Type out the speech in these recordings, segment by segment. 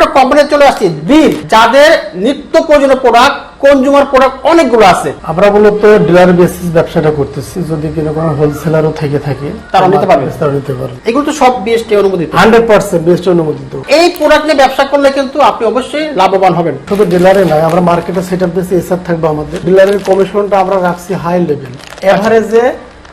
একটা কোম্পানি চলে আসছি। বীর যাদের নিত্য প্রয়োজনীয় প্রোডাক্ট কনজিউমার প্রোডাক্ট অনেকগুলো আছে। আমরা মূলত ডিলার বেসিস ব্যবসাটা করতেছি। যদি কিনা কোনো হোলসেলারও থেকে থাকে তারা নিতে পারবে? তারা নিতে পারবে। এগুলো তো সব বিএসটি অনুমোদিত। হান্ড্রেড পার্সেন্ট বেস্ট অনুমোদিত। এই প্রোডাক্ট নিয়ে ব্যবসা করলে কিন্তু আপনি অবশ্যই লাভবান হবেন। শুধু ডিলারে নয় আমরা মার্কেটে সেট আপ দিয়েছি এসআর থাকবে আমাদের। ডিলারের কমিশনটা আমরা রাখছি হাই লেভেল এভারেজে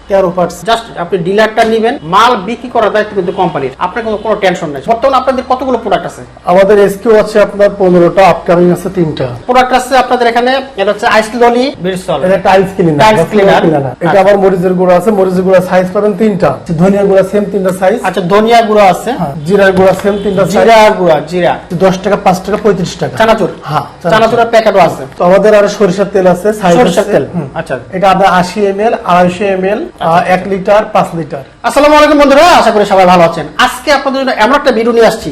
তেরো পার্সেন্ট জাস্ট আপনি ডিলারটা নেবেন মাল বিক্রি করার দায়িত্ব কিন্তু কোম্পানির আপনার কোনো কোনো টেনশন নেই। বর্তমানে আপনাদের কতগুলো প্রোডাক্ট আছে? আমাদের এসকিউ আছে আপনার পনেরোটা আপকামিং আছে তিনটা। প্রোডাক্ট আছে আপনাদের এখানে এটা হচ্ছে আইস ললি এটা টাইলস ক্লিনার Tiles cleaner। এটা আবার মরিচের গুঁড়া আছে মরিচের গুঁড়া সাইজ পাবেন তিনটা। ধনিয়া গুঁড়া সেম তিনটা সাইজ আচ্ছা ধনিয়া গুঁড়ো আছে। জিরার গুঁড়া সেম তিনটা জিরা গুঁড়া জিরা। দশ টাকা পাঁচ টাকা পঁয়ত্রিশ টাকা। চানাচুর। হ্যাঁ চানাচুরের প্যাকেটও আছে। তো আমাদের আরও সরিষার তেল আছে সরিষার তেল। আচ্ছা। এটা আপনার আশি এম এল আড়াইশো এম এল এক লিটার পাঁচ লিটার। আসসালামু আলাইকুম বন্ধুরা আশা করি সবাই ভালো আছেন। আজকে আপনাদের জন্য এমন একটা ভিডিও নিয়ে আসছি।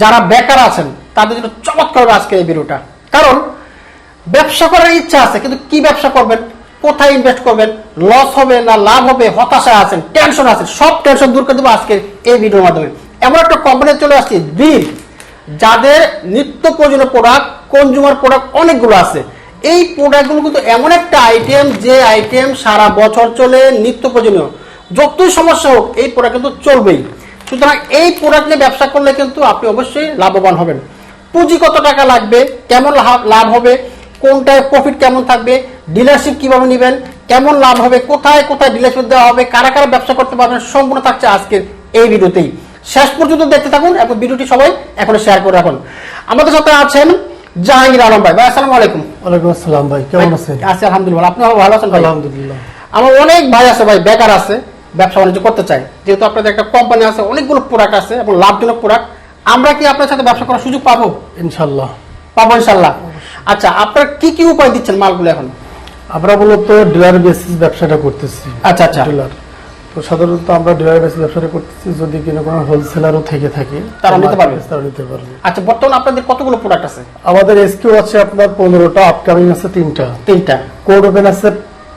যারা বেকার আছেন তাদের জন্য চমৎকার হবে আজকের এই ভিডিওটা কারণ ব্যবসা করার ইচ্ছা আছে কিন্তু কি ব্যবসা করবেন? কোথায় ইনভেস্ট করবেন? লস হবে না লাভ হবে? হতাশা আছেন টেনশন আছেন সব টেনশন দূর করে দেবো আজকের এই ভিডিওর মাধ্যমে। এমন একটা কোম্পানি চলে আসছি বীর যাদের নিত্য প্রয়োজনীয় প্রোডাক্ট কনজিউমার প্রোডাক্ট অনেকগুলো আছে। এই প্রোডাক্টগুলো কিন্তু এমন একটা আইটেম যে আইটেম সারা বছর চলে নিত্য প্রয়োজনীয়। যতই সমস্যা হোক, এই প্রোডাক্ট কিন্তু চলবেই। সুতরাং এই প্রোডাক্ট নিয়ে ব্যবসা করলে কিন্তু আপনি অবশ্যই লাভবান হবেন। পুঁজি কত টাকা লাগবে, কেমন লাভ- হবে, কোনটায় প্রফিট কেমন থাকবে ডিলারশিপ কীভাবে নেবেন, কেমন লাভ হবে, কোথায় কোথায় ডিলারশিপ দেওয়া হবে, কারা কারা ব্যবসা করতে পারবেন, সম্পূর্ণ থাকছে আজকের এই ভিডিওতেই। শেষ পর্যন্ত দেখতে থাকুন এবং ভিডিওটি সবাই এখন শেয়ার করে রাখুন। আমাদের সাথে আছেন জাহাঙ্গীর আলম ভাই। ভাই আসসালামু আলাইকুম। ওয়ালাইকুম আসসালাম ভাই কেমন আছেন? আছি আলহামদুলিল্লাহ। আপনি ভালো আছেন আলহামদুলিল্লাহ। আমার অনেক ভাই আছে ভাই বেকার আছে ব্যবসা বাণিজ্য করতে চায়। যেহেতু আপনাদের একটা কোম্পানি আছে অনেকগুলো প্রোডাক্ট আছে এবং লাভজনক প্রোডাক্ট আমরা কি আপনার সাথে ব্যবসা করার সুযোগ পাবো? ইনশাল্লাহ পাবো ইনশাল্লাহ আচ্ছা আপনার কি কি উপায় দিচ্ছেন মালগুলো এখন? আমরা মূলত ডিলার বেসিস ব্যবসাটা করতেছি। আচ্ছা আচ্ছা। ডিলার তো সাধারণত আমরা ডিলার বেসিস ব্যবসাটা করতেছি যদি কিনা কোনো হোলসেলারও থেকে থাকে তারা নিতে পারবে? তারা নিতে পারবে। আচ্ছা বর্তমানে আপনাদের কতগুলো প্রোডাক্ট আছে? আমাদের এসকিউ আছে আপনার পনেরোটা আপকামিং আছে তিনটা। তিনটা। কোড ওপেন আছে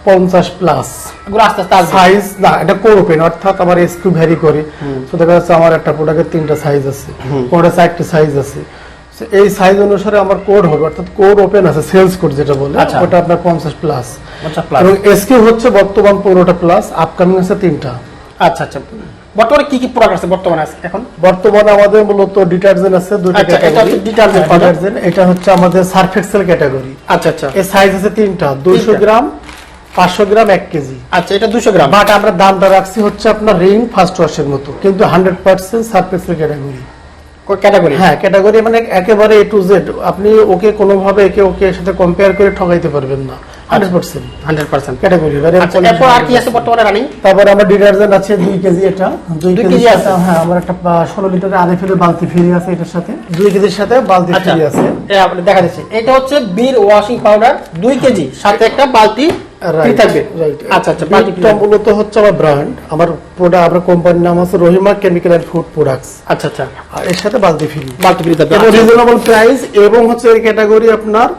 পঞ্চাশ প্লাস এগুলো আস্তে আস্তে সাইজ না এটা কোড ওপেন অর্থাৎ আমার এসকিউ ভ্যারি করে। তো দেখা যাচ্ছে আমার একটা প্রোডাক্টের তিনটা সাইজ আছে। কোনটা চারটে সাইজ আছে। এই সাইজ অনুসারে আমার কোড হবে অর্থাৎ কোড ওপেন আছে সেলস কোড যেটা বলে আচ্ছা। ওটা আপনার পঞ্চাশ প্লাস। এবং এসকিউ হচ্ছে বর্তমান পনেরোটা প্লাস আপকামিং আছে তিনটা। আচ্ছা আচ্ছা। বর্তমানে কি কি প্রোডাক্ট আছে বর্তমানে আছে এখন? বর্তমানে আমাদের মূলত ডিটারজেন্ট আছে দুটো এটা হচ্ছে detergent ডিটারজেন্ট এটা হচ্ছে আমাদের সার্ফ এক্সেল ক্যাটাগরি আচ্ছা আচ্ছা। এর সাইজ আছে তিনটা দুইশো তিনটা। গ্রাম পাঁচশো গ্রাম এক কেজি। আচ্ছা এটা দুশো গ্রাম। বাট আমরা দামটা রাখছি হচ্ছে আপনার রিং ফার্স্ট ওয়াশের মতো কিন্তু hundred percent Surf excel category category হ্যাঁ ক্যাটাগরি মানে একেবারে এ টু জেড আপনি ওকে কোনোভাবে একে ওকে সাথে কম্পেয়ার করে ঠকাইতে পারবেন না। Hundred percent hundred percent category আচ্ছা এরপর আর কি আছে বর্তমানে রানিং তারপরে আমার ডিটারজেন্ট আছে দুই কেজি এটা। দুই দুই কেজি কেজি আছে? হ্যাঁ আমার একটা ষোলো লিটারের আধে ফেলে বালতি ফ্রি আছে এটার সাথে। দুই কেজির সাথে বালতি আচ্ছা ফ্রি আছে। দেখা যাচ্ছে এটা হচ্ছে বীর ওয়াশিং পাউডার দুই কেজি। সাথে একটা বালতি থাকবে? আচ্ছা আচ্ছা বিটটা মূলত হচ্ছে আমার ব্র্যান্ড আমার প্রোডাক্ট আমার কোম্পানির নাম আছে Rahima chemical and food products আচ্ছা আচ্ছা। আর এর সাথে বালতি ফ্রি বালতি ফ্রি থাকবে এবং। রিজনেবল প্রাইস এবং হচ্ছে এই ক্যাটাগরি আপনার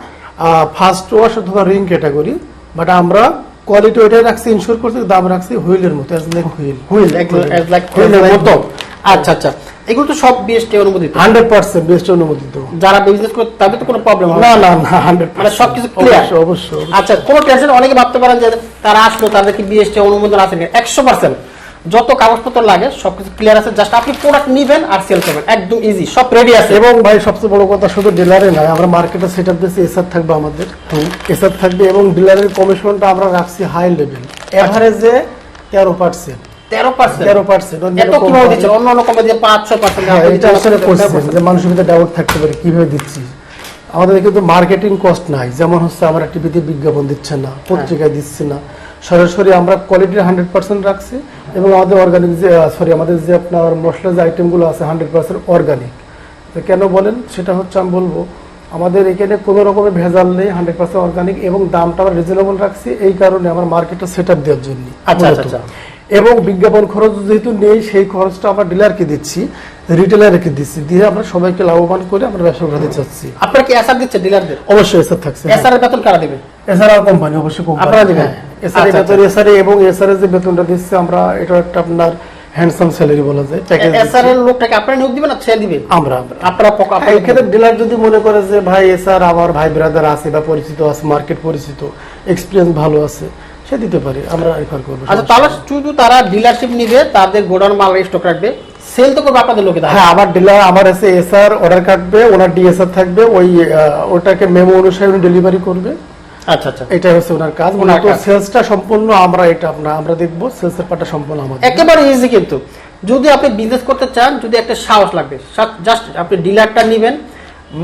ফার্স্ট ওয়াশ অথবা রিং ক্যাটাগরি বাট আমরা কোয়ালিটি ওইটাই রাখছি ইনশোর করছি দাম রাখছি হুইলের মতো as like wheel. Wheel like হুইলের মতো। আচ্ছা আচ্ছা। এগুলো তো সব বিএসটি অনুমোদিত। হান্ড্রেড পার্সেন্ট বেস্ট অনুমোদিত। যারা বিজনেস করে তাদের তো কোনো প্রবলেম হবে না। না না না হান্ড্রেড মানে সবকিছু ক্লিয়ার অবশ্যই আচ্ছা কোনো টেনশন অনেকে ভাবতে পারেন যে তারা আসলো তাদের কি বিএসটি অনুমোদন আছে একশো পার্সেন্ট। যত কাগজপত্র লাগে সবকিছু ক্লিয়ার আছে। জাস্ট আপনি প্রোডাক্ট নিবেন আর সেল করবেন। একদম ইজি সব রেডি আছে। এবং ভাই সবচেয়ে বড় কথা শুধু ডিলারে নয় আমরা মার্কেটে সেট আপ দিয়েছি এসআর থাকবে আমাদের। এসআর থাকবে এবং ডিলারের কমিশনটা আমরা রাখছি হাই লেভেল এভারেজে তেরো পার্সেন্ট হ্যাঁ, এটা আসলে করছেন যে মানুষের ভিতরে ডাউট থাকতে পারে কীভাবে দিচ্ছি? আমাদের কিন্তু মার্কেটিং কস্ট নাই। যেমন হচ্ছে আমরা টিভিতে বিজ্ঞাপন দিচ্ছে না পত্রিকায় দিচ্ছি না। সরাসরি আমরা কোয়ালিটির হান্ড্রেড পার্সেন্ট রাখছি এবং আমাদের অর্গানিক যে সরি আমাদের যে আপনার মশলা যে আইটেমগুলো আছে হান্ড্রেড পার্সেন্ট অর্গানিক তো কেন বলেন? সেটা হচ্ছে আমি বলব আমাদের এখানে কোনো রকমের ভেজাল নেই হান্ড্রেড পার্সেন্ট অর্গানিক এবং দামটা আমরা রিজনেবল রাখছি। এই কারণে আমার মার্কেটটা সেট আপ দেওয়ার জন্য আচ্ছা, আচ্ছা, এবং বিজ্ঞাপন খরচ যেহেতু নেই সেই খরচটা আমরা ডিলারকে দিচ্ছি রিটেলারকে দিচ্ছি। দিয়ে আমরা সবাইকে লাভবান করে আমরা ব্যবসা করতে চাচ্ছি। আপনার কি এসআর দিচ্ছে ডিলারদের? অবশ্যই এসআর থাকছে। এসআর এর বেতন কারা দিবে এছাড়াও কোম্পানি অবশ্যই কোম্পানি আপনারা দিবেন? এসআর আচ্ছা, বেতন এসআর এবং এসআর যে বেতনটা দিচ্ছে আমরা এটা একটা আপনার হ্যান্ডসাম স্যালারি বলা যায় প্যাকেজ এসআর এর লোকটাকে আপনারা নিয়োগ দিবেন না সে দিবে আমরা আপনারা পক- আপনারা এই ক্ষেত্রে ডিলার যদি মনে করে যে ভাই স্যার আমার ভাই ব্রাদার আছে বা পরিচিত আছে মার্কেট পরিচিত এক্সপিরিয়েন্স ভালো আছে সে দিতে পারে আমরা রেফার করব আচ্ছা তাহলে শুধু তারা ডিলারশিপ নিবে তাদের গোডাউন মাল স্টক রাখবে সেল তো করবে আপনাদের লোকে হ্যাঁ আমার ডিলার আমার এসে এসআর অর্ডার কাটবে ওনার ডিএসআর থাকবে ওই ওটাকে মেমো অনুসারে উনি ডেলিভারি করবে। আচ্ছা আচ্ছা। এটাই হচ্ছে ওনার কাজ ওনার তো সেলসটা সম্পূর্ণ আমরা এটা আমরা আমরা দেখব সেলসের পার্টটা সম্পূর্ণ আমাদের। একেবারে ইজি কিন্তু। যদি আপনি বিজনেস করতে চান যদি একটা সাহস লাগবে জাস্ট আপনি ডিলারটা নেবেন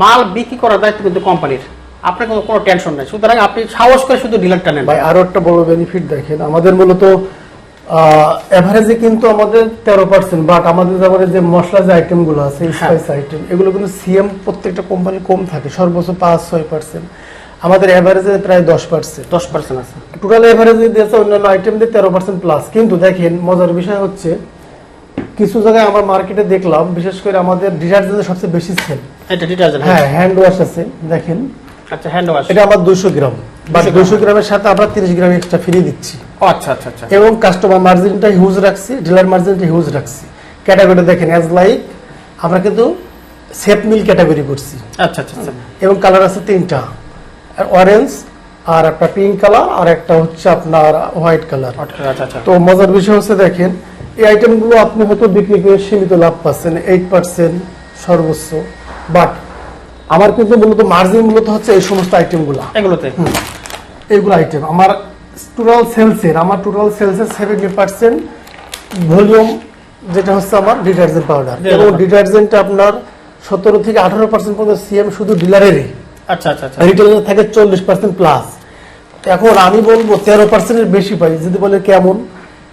মাল বিক্রি করার দায়িত্ব কিন্তু কোম্পানির আপনার কোনো কোনো টেনশন নাই। সুতরাং আপনি সাহস করে শুধু ডিলারটা নেন। ভাই আরও একটা বড় বেনিফিট দেখেন। আমাদের মূলত এভারেজে কিন্তু আমাদের তেরো পার্সেন্ট বাট আমাদের এই যে মশলা যে আইটেমগুলো আছে হ্যাঁ। স্পাইস আইটেম এগুলো কিন্তু সিএম প্রত্যেকটা কোম্পানি কম থাকে। সর্বোচ্চ পাঁচ ছয় পার্সেন্ট আমাদের এভারেজে প্রায় দশ পার্সেন্ট দশ পার্সেন্ট আছে। টোটাল এভারেজে দিয়েছে অন্যান্য আইটেম দিয়ে তেরো পার্সেন্ট প্লাস কিন্তু দেখেন মজার বিষয় হচ্ছে কিছু জায়গায় আমার মার্কেটে দেখলাম বিশেষ করে আমাদের ডিটারজেন্টের সবচেয়ে বেশি সেল এটা ডিটারজেন্ট হ্যাঁ। হ্যান্ড ওয়াশ আছে দেখেন। আচ্ছা হ্যান্ড ওয়াশ এটা আমার দুশো গ্রাম। বা 200 গ্রামের সাথে আমরা তিরিশ গ্রাম এক্সট্রা ফ্রি দিচ্ছি। আচ্ছা আচ্ছা আচ্ছা। এবং কাস্টমার মার্জিনটা হিউজ রাখছি ডিলার মার্জিনটা হিউজ রাখছি। ক্যাটাগরি দেখেন অ্যাজ লাইক আমরা কিন্তু সেফ মিল ক্যাটাগরি করছি। আচ্ছা আচ্ছা আচ্ছা। এবং কালার আছে তিনটা। অরেঞ্জ আর একটা পিঙ্ক কালার আর একটা হচ্ছে আপনার হোয়াইট কালার আচ্ছা আচ্ছা। তো মজার বিষয় হচ্ছে দেখেন এই আইটেমগুলো আপনি হয়তো বিক্রি করে সীমিত লাভ পাচ্ছেন এইট পার্সেন্ট সর্বোচ্চ। বাট আমার কিন্তু মূলত মার্জিন মূলত হচ্ছে এই সমস্ত আইটেমগুলো এগুলোতে? এগুলো আইটেম আমার টোটাল সেলসের আমার টোটাল সেলসের সেভেন্টি পার্সেন্ট ভলিউম যেটা হচ্ছে আমার ডিটারজেন্ট পাউডার এবং। ডিটারজেন্টটা আপনার সতেরো থেকে আঠারো পার্সেন্ট পর্যন্ত সিএম শুধু ডিলারেরই আচ্ছা আচ্ছা আচ্ছা। রিটেলের থাকে চল্লিশ পার্সেন্ট প্লাস এখন আমি বলব তেরো পার্সেন্টের বেশি পাই যদি বলে কেমন?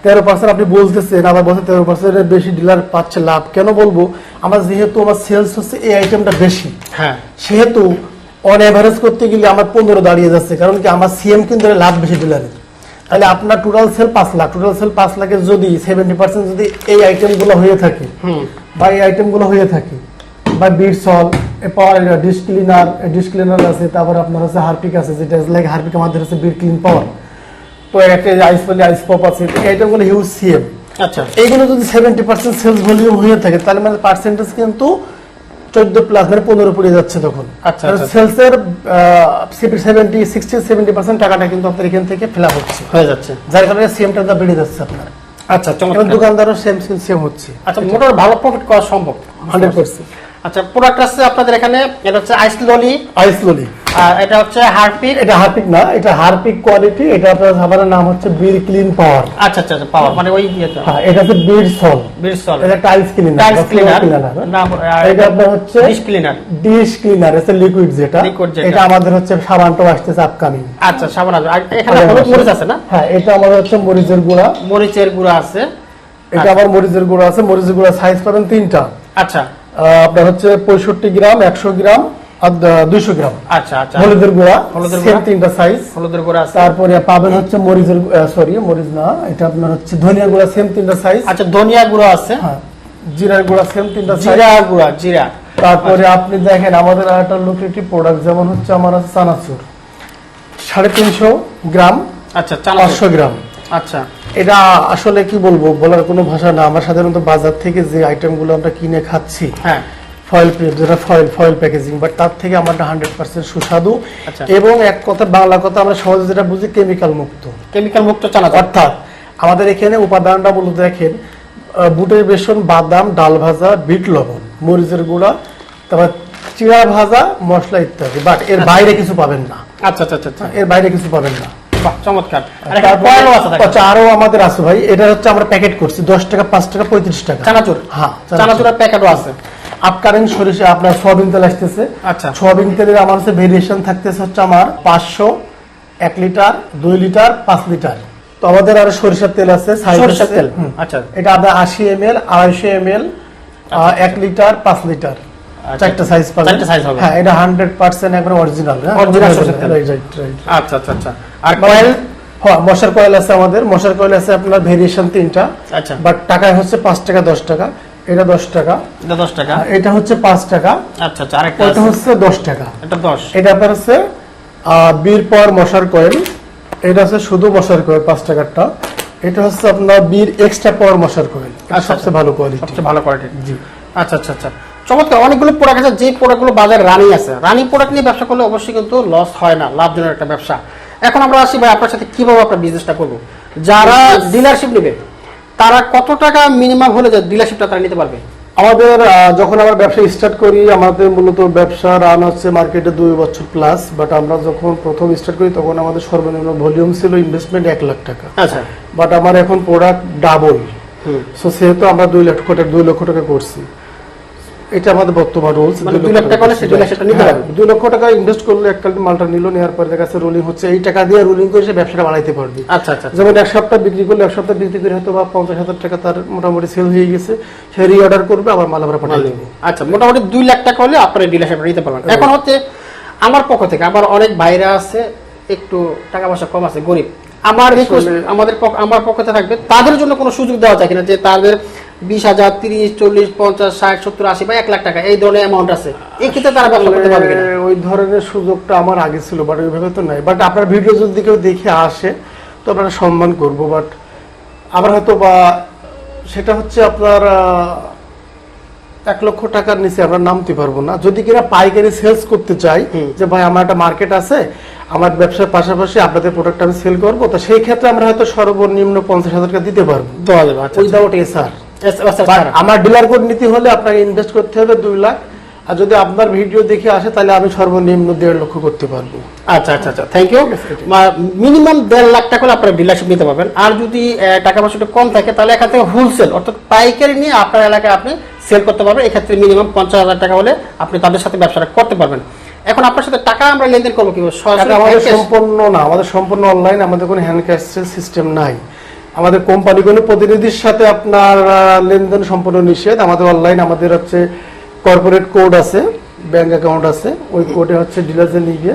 তেরো পার্সেন্ট আপনি বলতেছেন আবার বলতে তেরো পার্সেন্টের বেশি ডিলার পাচ্ছে লাভ কেন বলব? আমার যেহেতু আমার সেলস হচ্ছে এই আইটেমটা বেশি। হ্যাঁ। সেহেতু অন এভারেজ করতে গেলে আমার পনেরো দাঁড়িয়ে যাচ্ছে কারণ কি আমার সিএম কিন্তু লাভ বেশি ডিলারের তাহলে আপনার টোটাল সেল পাঁচ লাখ টোটাল সেল পাঁচ লাখের যদি সেভেন্টি পার্সেন্ট যদি এই আইটেমগুলো হয়ে থাকে বা এই আইটেমগুলো হয়ে থাকে বা বিট সল power dish cleaner dish cleaner আছে তারপর আপনার হচ্ছে হারপিক আছে যেটা লাইক হারপিক আমাদের হচ্ছে বিট ক্লিন পাওয়ার একটা আইস বলি আইস পপ আছে এই হিউজ সিএম আচ্ছা। এইগুলো যদি সেভেন্টি পার্সেন্ট সেলস ভলিউম হয়ে থাকে তাহলে মানে পার্সেন্টেজ কিন্তু চোদ্দ প্লাস মানে পনেরো পড়ে যাচ্ছে তখন। আচ্ছা। সেলসের সেভেন্টি সিক্সটি সেভেন্টি পার্সেন্ট টাকাটা কিন্তু আপনার এখান থেকে ফিল হচ্ছে। হয়ে যাচ্ছে। যার কারণে সিএমটা বেড়ে যাচ্ছে আপনার। আচ্ছা এবং দোকানদারও সেম সেম হচ্ছে। আচ্ছা মোটামুটি ভালো প্রফিট করা সম্ভব। হান্ড্রেড পার্সেন্ট আচ্ছা প্রোডাক্ট আছে আপনাদের এখানে এটা হচ্ছে আইস ললি আইস ললি আর এটা হচ্ছে হারপিক? এটা হারপিক না এটা হারপিক কোয়ালিটি এটা আপনার সাবানের নাম হচ্ছে বীর ক্লিন পাওয়ার। আচ্ছা আচ্ছা আচ্ছা পাওয়ার মানে ওই হ্যাঁ এটা হচ্ছে বীর সল। সল। এটা টাইলস ক্লিনার টাইলস ক্লিনার। না এটা আপনার হচ্ছে ডিশ ক্লিনার। ডিশ ক্লিনার এটা লিকুইড যেটা। এটা আমাদের হচ্ছে সাবানটাও আসতেছে আপকামিং আচ্ছা সাবান আছে এখানে হলুদ মরিচ আছে না? হ্যাঁ এটা আমাদের হচ্ছে মরিচের গুঁড়া। মরিচের গুঁড়া আছে। এটা আমার মরিচের গুঁড়া আছে। মরিচের গুঁড়া সাইজ পাবেন তিনটা। আচ্ছা। আপনার হচ্ছে পঁয়ষট্টি গ্রাম একশো গ্রাম। আর দুইশো গ্রাম। আচ্ছা আচ্ছা। হলুদের গুঁড়া হলুদের গুঁড়া। তিনটা সাইজ হলুদের গুঁড়া তারপরে পাবেন হচ্ছে মরিচের সরি মরিচ না এটা আপনার হচ্ছে ধনিয়া গুঁড়া সেম তিনটা সাইজ আচ্ছা ধনিয়া গুঁড়া আছে। হ্যাঁ জিরার গুঁড়া সেম তিনটা সাইজ জিরা গুঁড়া জিরা। তারপরে আপনি দেখেন আমাদের লুক্রেটিভ প্রোডাক্ট যেমন হচ্ছে আমার আছে চানাচুর। সাড়ে তিনশো গ্রাম আচ্ছা পাঁচশো গ্রাম। আচ্ছা। এটা আসলে কি বলব বলার কোনো ভাষা না। আমরা সাধারণত বাজার থেকে যে আইটেমগুলো আমরা কিনে খাচ্ছি হ্যাঁ। ফয়েল যেটা ফয়েল ফয়েল প্যাকেজিং বাট তার থেকে আমারটা হান্ড্রেড পার্সেন্ট সুস্বাদু আচ্ছা। এবং এক কথা বাংলা কথা আমরা সহজে যেটা বুঝি কেমিক্যাল মুক্ত। কেমিক্যাল মুক্ত চানাচুর। অর্থাৎ আমাদের এখানে উপাদানটা বলতে দেখেন বুটের বেসন বাদাম ডাল ভাজা বিট লবণ মরিচের গুঁড়া তারপর চিড়া ভাজা মশলা ইত্যাদি। বাট এর বাইরে কিছু পাবেন না। আচ্ছা আচ্ছা আচ্ছা আচ্ছা। এর বাইরে কিছু পাবেন না। চমৎকার। আচ্ছা আরও আমাদের আছে ভাই এটা হচ্ছে আমরা প্যাকেট করছি দশ টাকা পাঁচ টাকা পঁয়ত্রিশ টাকা। চানাচুর। হ্যাঁ চানাচুরের প্যাকেটও আছে। আপকামিং সরিষা আপনার সোয়াবিন তেল আসতেছে। আচ্ছা। সোয়াবিন তেলের আমার হচ্ছে ভেরিয়েশন থাকতেছে হচ্ছে আমার পাঁচশো এক লিটার দুই লিটার পাঁচ লিটার। তো আমাদের আরও সরিষার তেল আছে সরিষার তেল? আচ্ছা। এটা আপনার আশি এম এল আড়াইশো এম এল এক লিটার পাঁচ লিটার। আচ্ছা। চারটা সাইজ পাবেন। চারটা size হবে। হ্যাঁ এটা হান্ড্রেড পার্সেন্ট একবার অরিজিনাল Original সরিষার তেল। রাইট রাইট রাইট আচ্ছা আচ্ছা আচ্ছা। আর কয়েল কয়েল হ্যাঁ মশার কয়েল আছে আমাদের। মশার কয়েল আছে আপনার ভেরিয়েশন তিনটা। আচ্ছা। বাট টাকায় হচ্ছে পাঁচ টাকা দশ টাকা। এটা দশ টাকা। এটা দশ টাকা। এটা হচ্ছে পাঁচ টাকা। আচ্ছা আচ্ছা আরেকটা ওটা হচ্ছে দশ টাকা। এটা দশ। এটা আপনার হচ্ছে বীর পর মশার কয়েল। এটা হচ্ছে শুধু মশার কয়েল পাঁচ টাকারটা। এটা হচ্ছে আপনার বীর এক্সট্রা পাওয়ার মশার কয়েল। আচ্ছা, সবচেয়ে ভালো কোয়ালিটি সবচেয়ে ভালো কোয়ালিটি জি। আচ্ছা আচ্ছা আচ্ছা। চমৎকার অনেকগুলো প্রোডাক্ট আছে যে প্রোডাক্টগুলো বাজারে রানিং আছে। রানিং প্রোডাক্ট নিয়ে ব্যবসা করলে অবশ্যই কিন্তু লস হয় না লাভজনক একটা ব্যবসা। এখন আমরা আসি ভাই আপনার সাথে কীভাবে আপনার বিজনেসটা করব। যারা ডিলারশিপ নেবে তারা কত টাকা মিনিমাম হলে ডিলারশিপটা তারা নিতে পারবে? আমাদের যখন আমরা ব্যবসা স্টার্ট করি আমাদের মূলত ব্যবসা রান হচ্ছে মার্কেটে দুই বছর প্লাস বাট আমরা যখন প্রথম স্টার্ট করি তখন আমাদের সর্বনিম্ন ভলিউম ছিল ইনভেস্টমেন্ট এক লাখ টাকা। আচ্ছা। বাট আমার এখন প্রোডাক্ট ডাবল। সো সেহেতু আমরা দুই লক্ষ টাকা দুই লক্ষ টাকা করছি। এটা আমাদের বর্তমান রুলস মানে দুই লাখ টাকা হলে সে দুই লাখ টাকা নিতে পারবে? দুই লক্ষ টাকা ইনভেস্ট করলে এক কালটি মালটা নিল নেওয়ার পরে দেখা রোলিং হচ্ছে এই টাকা দিয়ে রোলিং করে সে ব্যবসাটা বাড়াইতে পারবে। আচ্ছা আচ্ছা যেমন এক সপ্তাহ বিক্রি করলে এক সপ্তাহ বিক্রি করে হয়তো বা পঞ্চাশ হাজার টাকা তার মোটামুটি সেল হয়ে গেছে সে রি অর্ডার করবে আবার মাল আমরা পাঠিয়ে দেবো। আচ্ছা মোটামুটি দুই লাখ টাকা হলে আপনার ডিলারশিপটা নিতে পারবেন। এখন হচ্ছে আমার পক্ষ থেকে আবার অনেক ভাইরা আছে একটু টাকা পয়সা কম আছে গরিব। আমার রিকোয়েস্ট আমাদের আমার পক্ষে থাকবে তাদের জন্য কোনো সুযোগ দেওয়া যায় কিনা যে তাদের বিশ হাজার তিরিশ চল্লিশ পঞ্চাশ ষাট সত্তর আশি বা এক লাখ টাকা এই ধরনের অ্যামাউন্ট আছে। এই ক্ষেত্রে তারা ব্যবসা করতে পারবে ওই ধরনের সুযোগটা আমার আগে ছিল বাট ওইভাবে তো নাই। বাট আপনার ভিডিও যদি কেউ দেখে আসে তো আপনারা সম্মান করব বাট আমরা হয়তো বা সেটা হচ্ছে আপনার এক লক্ষ টাকার নিচে আমরা নামতে পারব না। যদি কিনা পাইকারি সেলস করতে চাই যে ভাই আমার একটা মার্কেট আছে আমার ব্যবসার পাশাপাশি আপনাদের প্রোডাক্ট আমি সেল করব তো সেই ক্ষেত্রে আমরা হয়তো সর্বনিম্ন পঞ্চাশ হাজার টাকা দিতে পারব। আচ্ছা উইদাউট এসআর আমার ডিলার কোড নিতে হলে আপনাকে ইনভেস্ট করতে হবে দুই লাখ। আর যদি আপনার ভিডিও দেখে আসে তাহলে আমি সর্বনিম্ন দেড় লক্ষ করতে পারব। আচ্ছা আচ্ছা আচ্ছা। থ্যাংক ইউ মিনিমাম দেড় লাখ টাকা হলে আপনারা ডিলারশিপ নিতে পারবেন। আর যদি টাকা পয়সা কম থাকে তাহলে এখান থেকে হোলসেল অর্থাৎ পাইকারি নিয়ে আপনার এলাকায় আপনি সেল করতে পারবেন। এক্ষেত্রে মিনিমাম পঞ্চাশ হাজার টাকা হলে আপনি তাদের সাথে ব্যবসাটা করতে পারবেন। এখন আপনার সাথে টাকা আমরা লেনদেন করব কীভাবে? আমাদের সম্পূর্ণ না আমাদের সম্পূর্ণ অনলাইন আমাদের কোনো হ্যান্ড ক্যাশ সিস্টেম নাই। আমাদের কোম্পানি কোনো প্রতিনিধির সাথে আপনার লেনদেন সম্পূর্ণ নিষেধ। আমাদের অনলাইন আমাদের হচ্ছে কর্পোরেট কোড আছে ব্যাংক অ্যাকাউন্ট আছে। ওই কোডে হচ্ছে ডিলারসে নিয়ে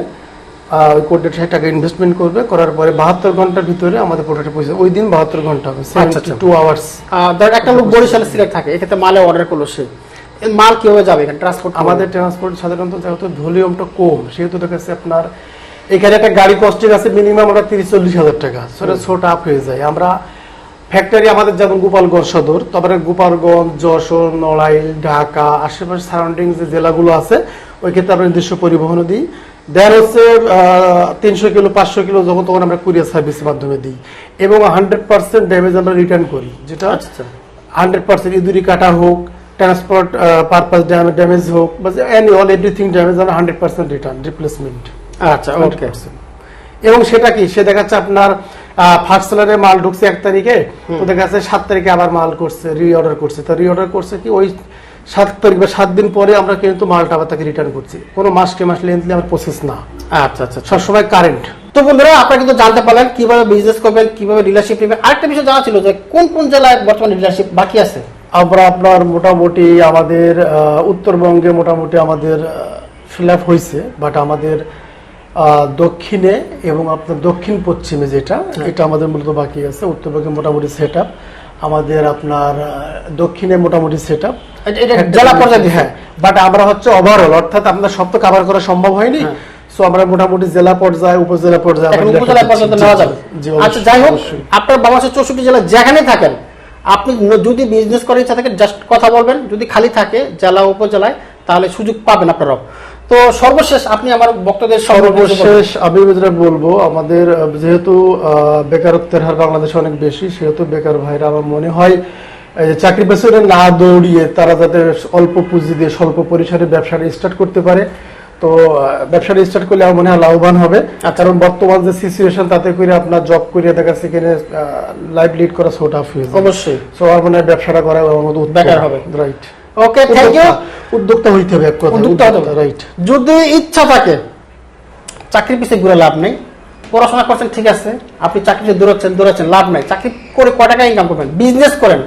ওই কোডে সে টাকা ইনভেস্টমেন্ট করবে। করার পরে বাহাত্তর ঘণ্টার ভিতরে আমাদের প্রোডাক্টে পৌঁছে ওই দিন বাহাত্তর ঘণ্টা হবে আচ্ছা, আচ্ছা। টু আওয়ার্স ধর একটা লোক বরিশালে সিলেক্ট থাকে এক্ষেত্রে মালে অর্ডার করল সে। মাল কীভাবে যাবে এখানে? ট্রান্সপোর্ট আমাদের ট্রান্সপোর্ট সাধারণত যেহেতু ভলিউমটা কম সেহেতু দেখা যাচ্ছে আপনার এখানে একটা গাড়ি কস্টিং আছে মিনিমাম আমরা তিরিশ চল্লিশ হাজার টাকা। সেটা ছোট আপ হয়ে যায়। আমরা ফ্যাক্টরি আমাদের যেমন গোপালগঞ্জ সদর তারপরে গোপালগঞ্জ যশোর নড়াইল ঢাকা আশেপাশে সারাউন্ডিং যে জেলাগুলো আছে ওই ক্ষেত্রে আমরা নিজস্ব পরিবহনও দিই। দেন হচ্ছে তিনশো কিলো পাঁচশো কিলো যখন তখন আমরা কুরিয়ার সার্ভিসের মাধ্যমে দিই। এবং হান্ড্রেড পার্সেন্ট ড্যামেজ আমরা রিটার্ন করি। যেটা আচ্ছা। আচ্ছা হান্ড্রেড পার্সেন্ট ইঁদুরি কাটা হোক ট্রান্সপোর্ট পারপাস ড্যামেজ হোক বা এনি অল এভরিথিং ড্যামেজ আমরা হান্ড্রেড পার্সেন্ট রিটার্ন রিপ্লেসমেন্ট আচ্ছা ওকে এবং সেটা কি? সে দেখা যাচ্ছে আপনার ফার্স্ট সেলারে মাল ঢুকছে এক তারিখে তো দেখা যাচ্ছে সাত তারিখে আবার মাল করছে রি অর্ডার করছে। তো রি অর্ডার করছে কি? ওই সাত তারিখ বা সাত দিন পরে আমরা কিন্তু মালটা আবার তাকে রিটার্ন করছি। কোনো মাস কে মাস লেন্থলি আমার প্রসেস না। আচ্ছা আচ্ছা সবসময় কারেন্ট তো বন্ধুরা আপনারা কিন্তু জানতে পারলেন কীভাবে বিজনেস করবেন কীভাবে ডিলারশিপ নেবেন। আরেকটা বিষয় জানা ছিল যে কোন কোন জেলায় বর্তমানে ডিলারশিপ বাকি আছে? আমরা আপনার মোটামুটি আমাদের উত্তরবঙ্গে মোটামুটি আমাদের ফিল আপ হয়েছে বাট আমাদের দক্ষিণে এবং আপনার দক্ষিণ পশ্চিমে যেটা এটা আমাদের মূলত বাকি আছে উত্তরবঙ্গে মোটামুটি সেট আমাদের আপনার দক্ষিণে মোটামুটি সেট আপ জেলা পর্যায়ে হ্যাঁ বাট আমরা হচ্ছে ওভারঅল অর্থাৎ আপনার সব তো কাভার করা সম্ভব হয়নি। হ্যাঁ। সো আমরা মোটামুটি জেলা পর্যায়ে উপজেলা পর্যায়ে উপজেলা নেওয়া যাবে। আচ্ছা যাই হোক আপনার বাংলাদেশের চৌষট্টি জেলা যেখানে থাকেন আপনি যদি বিজনেস করার ইচ্ছা থাকে জাস্ট কথা বলবেন। যদি খালি থাকে জেলা উপজেলায় তাহলে সুযোগ পাবেন আপনারাও। তো সর্বশেষ আপনি আমার বক্তব্যের সর্বশেষ আমি যেটা বলব আমাদের যেহেতু বেকারত্বের হার বাংলাদেশে অনেক বেশি সেহেতু বেকার ভাইরা আমার মনে হয় চাকরি পেছনে না দৌড়িয়ে তারা যাতে অল্প পুঁজি দিয়ে স্বল্প পরিসরে ব্যবসাটা স্টার্ট করতে পারে। তো ব্যবসাটা স্টার্ট করলে আমার মনে হয় লাভবান হবে। কারণ বর্তমান যে সিচুয়েশন তাতে করে আপনার জব করে দেখা এখানে লাইফ লিড করা সোট অবশ্যই। সো আমার মনে হয় ব্যবসাটা করা আমার বেকার হবে। রাইট ওকে থ্যাংক ইউ উদ্যোক্তা হইতে হবে এক কথা উদ্যোক্তা হতে রাইট যদি ইচ্ছা থাকে চাকরি পিছিয়ে ঘুরে লাভ নেই পড়াশোনা করছেন ঠিক আছে আপনি চাকরিতে দৌড়াচ্ছেন দৌড়াচ্ছেন লাভ নাই। চাকরি করে কয় টাকা ইনকাম করবেন? বিজনেস করেন।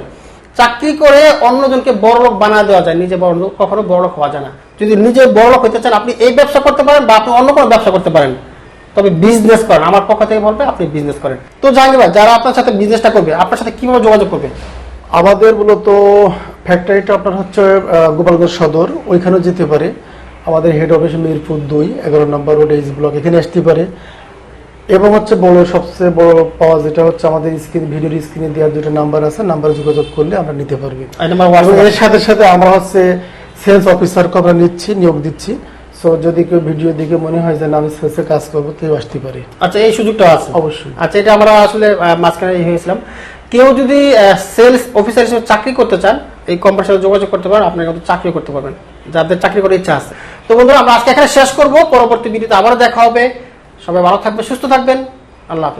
চাকরি করে অন্যজনকে বড় লোক বানা দেওয়া যায় নিজে বড় লোক কখনো বড় লোক হওয়া যায় না। যদি নিজে বড় লোক হতে চান আপনি এই ব্যবসা করতে পারেন বা আপনি অন্য কোনো ব্যবসা করতে পারেন। তবে বিজনেস করেন। আমার পক্ষ থেকে বলবে আপনি বিজনেস করেন। তো জানি ভাই যারা আপনার সাথে বিজনেসটা করবে আপনার সাথে কীভাবে যোগাযোগ করবে? আমাদের মূলত ফ্যাক্টরিটা আপনার হচ্ছে গোপালগঞ্জ সদর ওইখানেও যেতে পারে। আমাদের হেড অফিস মিরপুর দুই এগারো নম্বর রোড এইচ ব্লক এখানে আসতে পারে। এবং হচ্ছে বড় সবচেয়ে বড় পাওয়া যেটা হচ্ছে আমাদের স্ক্রিন ভিডিওর স্ক্রিনে দেওয়ার দুটো নাম্বার আছে নাম্বারে যোগাযোগ করলে আমরা নিতে পারবি। এর সাথে সাথে আমরা হচ্ছে সেলস অফিসারকে আমরা নিচ্ছি নিয়োগ দিচ্ছি। সো যদি কেউ ভিডিও দেখে মনে হয় যে না আমি সেলসে কাজ করব কেউ আসতে পারে। আচ্ছা এই সুযোগটা আছে। অবশ্যই। আচ্ছা এটা আমরা আসলে মাঝখানে ইয়ে হয়েছিলাম। কেউ যদি সেলস অফিসার হিসেবে চাকরি করতে চান, এই কোম্পানির সাথে যোগাযোগ করতে পারেন, আপনি কিন্তু চাকরি করতে পারবেন, যাদের চাকরি করার ইচ্ছা আছে। তো বন্ধুরা, আমরা আজকে এখানে শেষ করব, পরবর্তী ভিডিওতে আবারও দেখা হবে। সবাই ভালো থাকবে সুস্থ থাকবেন। আল্লাহ হাফেজ।